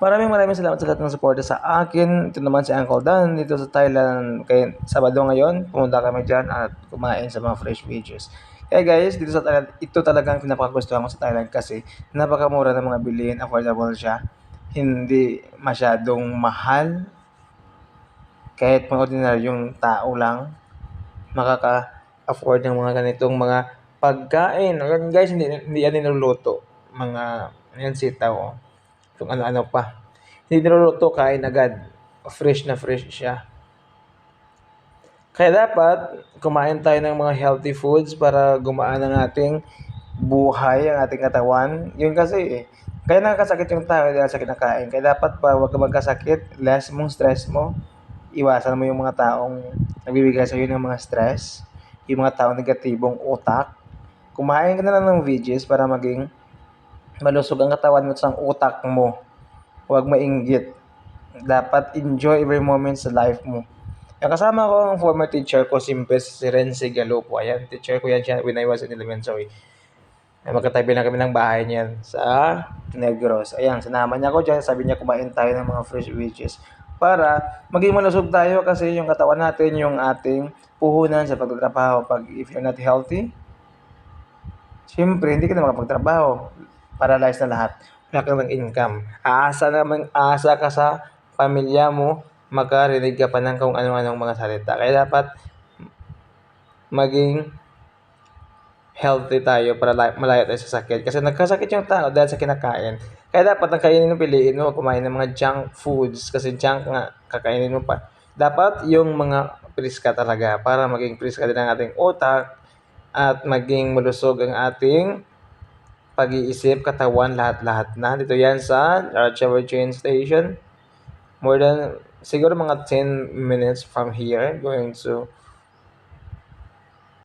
Maraming maraming salamat sa lahat ng suporta sa akin. Ito naman si Uncle Dan dito sa Thailand. Kaya Sabado ngayon, pumunta kami dyan at kumain sa mga fresh veggies. Kaya guys, dito sa Thailand, ito talagang pinapakagustuhan ko sa Thailand kasi napakamura ng mga bilihin, affordable siya. Hindi masyadong mahal. Kahit mga ordinaryong tao lang, makaka-afford ng mga ganitong mga pagkain. Guys, hindi, hindi yan niluluto. Mga, yan sitaw, oh. Kung ano-ano pa. Hindi niluluto, kain agad. Fresh na fresh siya. Kaya dapat, kumain tayo ng mga healthy foods para gumaan ang ating buhay, ang ating katawan. Yun kasi, eh. Kaya nakakasakit yung tao dahil sa kinakain. Kaya dapat pa, huwag ka magkasakit, less mong stress mo. Iwasan mo yung mga taong nagbibigay sa iyo ng mga stress. Yung mga taong negatibong utak. Kumain ka na lang ng veggies para maging malusog ang katawan mo ang utak mo. Huwag mainggit. Dapat enjoy every moment sa life mo. Yung kasama ko ang former teacher ko, Simpes, si Renzi Galupo. Ayan, teacher ko yan siya when I was in elementary. Ay, magkatabi na kami ng bahay niyan sa Negros. Ayan, sinama niya ako dyan. Sabi niya kumain tayo ng mga fresh veggies para maging malusog tayo kasi yung katawan natin, yung ating puhunan sa pagtatrabaho. Pag if you're not healthy, Siyempre, hindi ka na makapagtrabaho. Paralyzed na lahat. Wala kang ng income. Aasa naman, aasa ka sa pamilya mo, makarinig ka pa ng kung ano-anong mga salita. Kaya dapat maging healthy tayo para la- malayo tayo sa sakit. Kasi nagkasakit yung tao dahil sa kinakain. Kaya dapat ang kainin mo, piliin mo, kumain ng mga junk foods. Kasi junk nga, kakainin mo pa. Dapat yung mga priska talaga para maging priska din ang ating utak at maging malusog ang ating pag-iisip, katawan, lahat-lahat na. Dito yan sa Ratchawer Train Station. More than, siguro mga 10 minutes from here, going to